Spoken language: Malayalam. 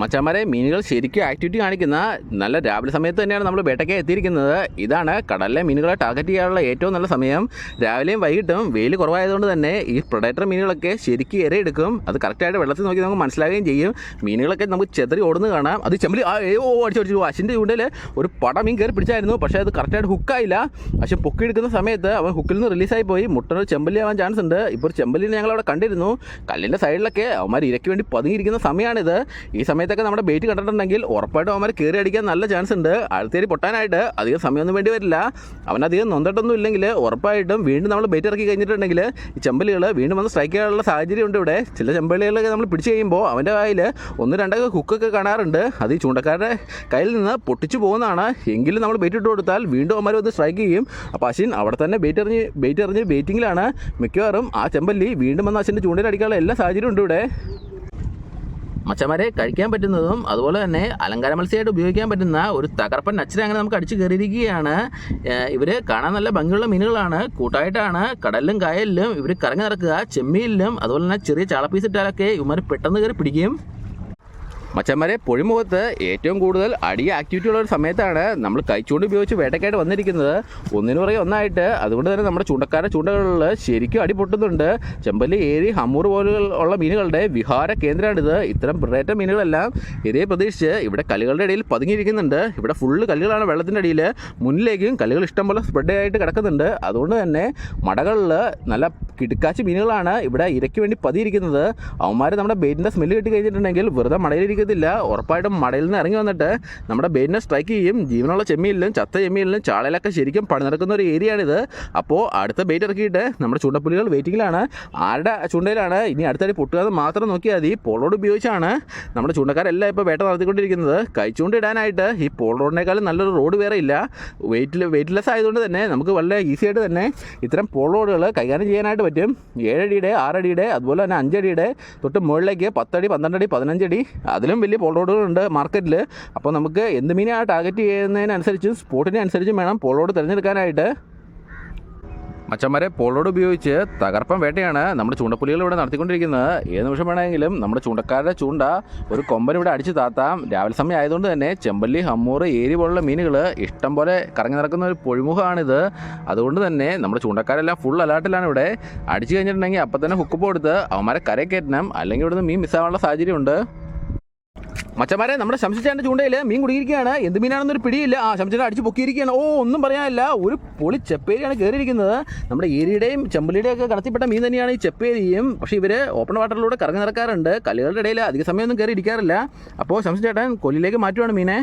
മച്ചാമാരെ മീനുകൾ ശരിക്കും ആക്ടിവിറ്റി കാണിക്കുന്ന നല്ല രാവിലെ സമയത്ത് തന്നെയാണ് നമ്മൾ വേട്ടയ്ക്ക് എത്തിയിരിക്കുന്നത്. ഇതാണ് കടലിലെ മീനുകളെ ടാർഗറ്റ് ചെയ്യാനുള്ള ഏറ്റവും നല്ല സമയം. രാവിലെയും വൈകിട്ടും വെയിൽ കുറവായതുകൊണ്ട് തന്നെ ഈ പ്രൊഡേറ്റർ മീനുകളൊക്കെ ശരിക്കും ഇരയെടുക്കും അത് കറക്റ്റായിട്ട് വെള്ളത്തിൽ നോക്കി നമുക്ക് മനസ്സിലാകുകയും ചെയ്യും. മീനുകളൊക്കെ നമുക്ക് ചെതറി ഓടുന്നു കാണാം. അത് ചെമ്പലി ഓ അടിച്ചു അടിച്ചു. അശ്വിന്റെ ചൂണ്ടയിൽ ഒരു പട മീൻ കയറി പിടിച്ചായിരുന്നു. പക്ഷേ അത് കറക്റ്റായിട്ട് ഹുക്കായില്ല പക്ഷെ പൊക്കി എടുക്കുന്ന സമയത്ത് അവൻ ഹുക്കിൽ നിന്ന് റിലീസായി പോയി. മുട്ടനൊരു ചെമ്പലി ആവാൻ ചാൻസ് ഉണ്ട്. ഇപ്പോൾ ഒരു ചെമ്പല്ലിനെ ഞങ്ങൾ അവിടെ കണ്ടിരുന്നു കല്ലിന്റെ സൈഡിലൊക്കെ അവന്മാർ ഇരയ്ക്ക് വേണ്ടി പതുങ്ങിയിരിക്കുന്ന സമയമാണിത്. ഈ സമയത്തൊക്കെ നമ്മുടെ ബെയ്റ്റ് കണ്ടിട്ടുണ്ടെങ്കിൽ ഉറപ്പായിട്ടും അവന്മാർ കയറി അടിക്കാൻ നല്ല ചാൻസ് ഉണ്ട്. അടുത്തേരി പൊട്ടാനായിട്ട് അധികം സമയമൊന്നും വേണ്ടി വരില്ല. അവനധികം നൊന്തട്ടൊന്നും ഇല്ലെങ്കിൽ ഉറപ്പായിട്ടും വീണ്ടും നമ്മൾ ബെയ്റ്റ് ഇറക്കി കഴിഞ്ഞിട്ടുണ്ടെങ്കിൽ ഈ ചെമ്പലികൾ വീണ്ടും വന്ന് സ്ട്രൈക്ക് ചെയ്യാനുള്ള സാഹചര്യം ഉണ്ട് ഇവിടെ. ചില ചെമ്പലികളൊക്കെ നമ്മൾ പിടിച്ച് കഴിയുമ്പോൾ അവന്റെ വായിൽ ഒന്ന് രണ്ടൊക്കെ കുക്കൊക്കെ കാണാറുണ്ട്. അത് ഈ ചൂണ്ടക്കാരുടെ കയ്യിൽ നിന്ന് പൊട്ടിച്ചു പോകുന്നതാണ്. എങ്കിലും നമ്മൾ ബെയ്റ്റ് ഇട്ട് കൊടുത്താൽ വീണ്ടും അവന്മാർ വന്ന് സ്ട്രൈക്ക് ചെയ്യും. അപ്പോൾ അശ്വിൻ അവിടെ തന്നെ ബെയ്റ്റ് എറിഞ്ഞ് ബെയ്റ്റ് എറിഞ്ഞ് ബേറ്റിങ്ങിലാണ് മിക്കവാറും ആ ചെമ്പല്ലി വീണ്ടും വന്ന് അശ്വിന്റെ ചൂണ്ടയിൽ അടിക്കാനുള്ള എല്ലാ സാഹചര്യവും ഉണ്ട് ഇവിടെ. മച്ചമാരെ കഴിക്കാൻ പറ്റുന്നതും അതുപോലെ തന്നെ അലങ്കാര മത്സ്യമായിട്ട് ഉപയോഗിക്കാൻ പറ്റുന്ന ഒരു തകർപ്പൻ നച്ചിനെ അങ്ങനെ നമുക്ക് അടിച്ചു കയറിയിരിക്കുകയാണ്. ഇവർ കാണാൻ നല്ല ഭംഗിയുള്ള മീനുകളാണ്. കൂട്ടായിട്ടാണ് കടലിലും കായലിലും ഇവർ കറങ്ങി നടക്കുക ചെമ്മീനിലും അതുപോലെ തന്നെ ചെറിയ ചാളപ്പീസ് ഇട്ടാലൊക്കെ ഇവന്മാർ പെട്ടെന്ന് കയറി പിടിക്കും. മച്ചന്മാരെ പൊഴിമുഖത്ത് ഏറ്റവും കൂടുതൽ അടിയ ആക്ടിവിറ്റി ഉള്ള ഒരു സമയത്താണ് നമ്മൾ കൈച്ചൂണ്ട് ഉപയോഗിച്ച് വേട്ടയ്ക്കായിട്ട് വന്നിരിക്കുന്നത്. ഒന്നിനു പുറകെ ഒന്നായിട്ട് അതുകൊണ്ട് തന്നെ നമ്മുടെ ചൂണ്ടക്കാരുടെ ചൂണ്ടകളിൽ ശരിക്കും അടി പൊട്ടുന്നുണ്ട്. ചെമ്പല്ലി ഏരി ഹമ്മൂർ പോലുള്ള മീനുകളുടെ വിഹാര കേന്ദ്രമാണിത്. ഇത്തരം പ്രേറ്റ മീനുകളെല്ലാം ഇതേ പ്രതീക്ഷിച്ച് ഇവിടെ കല്ലുകളുടെ ഇടയിൽ പതുങ്ങിയിരിക്കുന്നുണ്ട്. ഇവിടെ ഫുള്ള് കല്ലുകളാണ് വെള്ളത്തിന്റെ അടിയിൽ മുന്നിലേക്കും കല്ലുകൾ ഇഷ്ടംപോലെ സ്പ്രെഡ് ആയിട്ട് കിടക്കുന്നുണ്ട്. അതുകൊണ്ട് തന്നെ മടകളിൽ നല്ല കിടുക്കാച്ചി മീനുകളാണ് ഇവിടെ ഇരയ്ക്ക് വേണ്ടി പതിയിരിക്കുന്നത്. അവന്മാർ നമ്മുടെ ബേറ്റിന്റെ സ്മെല്ല് കിട്ടി കഴിഞ്ഞിട്ടുണ്ടെങ്കിൽ വെറുതെ മടയിലിരിക്കത്തില്ല ഉറപ്പായിട്ടും മടയിൽ നിന്ന് ഇറങ്ങി വന്നിട്ട് നമ്മുടെ ബേറ്റിനെ സ്ട്രൈക്ക് ചെയ്യും. ജീവനുള്ള ചെമ്മീനിലും ചത്ത ചെമ്മീനിലും ചാളയിലൊക്കെ ശരിക്കും പണി നടക്കുന്ന ഒരു ആണിത്. അപ്പോൾ അടുത്ത ബേറ്റ് ഇറക്കിയിട്ട് നമ്മുടെ ചൂണ്ടപ്പുലികൾ വെയിറ്റിങ്ങിലാണ് ആരുടെ ചൂണ്ടയിലാണ്? ഇനി അടുത്തടി പൊട്ടുകാതെ മാത്രം നോക്കിയാൽ മതി. പോളോട് ഉപയോഗിച്ചാണ് നമ്മുടെ ചൂണ്ടക്കാരെല്ലാം ഇപ്പോൾ വേട്ട നടത്തിക്കൊണ്ടിരിക്കുന്നത്. കൈച്ചൂണ്ട ഇടാനായിട്ട് ഈ പോൾ റോഡിനേക്കാളും നല്ലൊരു റോഡ് വേറെ ഇല്ല. വെയിറ്റ് വെയിറ്റ്ലെസ് ആയതുകൊണ്ട് തന്നെ നമുക്ക് വളരെ ഈസി ആയിട്ട് തന്നെ ഇത്തരം പോൾ കൈകാര്യം ചെയ്യാനായിട്ട് പറ്റും. ഏഴടിയുടെ ആറടിയുടെ അതുപോലെ തന്നെ അഞ്ചടിയുടെ തൊട്ട് മുകളിലേക്ക് പത്തടി പന്ത്രണ്ടടി പതിനഞ്ചടി. അതിലും വലിയ പോൾ റോഡുകളുണ്ട് മാർക്കറ്റിൽ അപ്പോൾ നമുക്ക് എന്ത് മീനാണ് ടാർഗറ്റ് ചെയ്യുന്നതിനനുസരിച്ചും സ്പോട്ടിനനുസരിച്ചും വേണം പോൾ റോഡ് തിരഞ്ഞെടുക്കാനായിട്ട്. മച്ചന്മാരെ പോളോട് ഉപയോഗിച്ച് തകർപ്പൻ വേട്ടയാണ് നമ്മുടെ ചൂണ്ടപ്പുലികൾ ഇവിടെ നടത്തിക്കൊണ്ടിരിക്കുന്നത്. ഏത് നിമിഷം വേണമെങ്കിലും നമ്മുടെ ചൂണ്ടക്കാരുടെ ചൂണ്ട ഒരു കൊമ്പൻ ഇവിടെ അടിച്ച് താത്താം. രാവിലെ സമയം ആയതുകൊണ്ട് തന്നെ ചെമ്പല്ലി ഹമ്മൂർ ഏരി പോലുള്ള മീനുകൾ ഇഷ്ടം പോലെ കറങ്ങി നടക്കുന്ന ഒരു പൊഴിമുഖമാണിത്. അതുകൊണ്ട് തന്നെ നമ്മുടെ ചൂണ്ടക്കാരെല്ലാം ഫുൾ അലേർട്ടിലാണ് ഇവിടെ. അടിച്ചു കഴിഞ്ഞിട്ടുണ്ടെങ്കിൽ അപ്പം തന്നെ ഹുക്ക് കൊടുത്ത് അവന്മാരെ കരയിൽ കയറ്റണം അല്ലെങ്കിൽ ഇവിടുന്ന് മീൻ മിസ്സാവാനുള്ള സാഹചര്യമുണ്ട്. മച്ചന്മാരെ നമ്മുടെ ശംസിച്ചാന്റെ ചൂണ്ടയിൽ മീൻ കുടിയിരിക്കുകയാണ് എന്ത് മീനാണെന്നൊരു പിടിയില്ല. ആ ശംസിച്ചാൻ അടിച്ച് പൊക്കിയിരിക്കുകയാണ്. ഓ ഒന്നും പറയാനില്ല. ഒരു പൊളി ചെപ്പേരിയാണ് കയറിയിരിക്കുന്നത് നമ്മുടെ ഏരിയുടെയും ചെമ്പലിയുടെയും ഒക്കെ കടത്തിപ്പെട്ട മീൻ തന്നെയാണ് ഈ ചെപ്പേരിയും. പക്ഷേ ഇവർ ഓപ്പൺ വാട്ടറിലൂടെ കറങ്ങി നടക്കാറുണ്ട്. കല്ലുകളുടെ ഇടയിൽ അധിക സമയമൊന്നും കയറി ഇരിക്കാറില്ല. അപ്പോൾ ശംസിച്ചേട്ടൻ കൊല്ലിലേക്ക് മാറ്റുവാണ് മീനെ.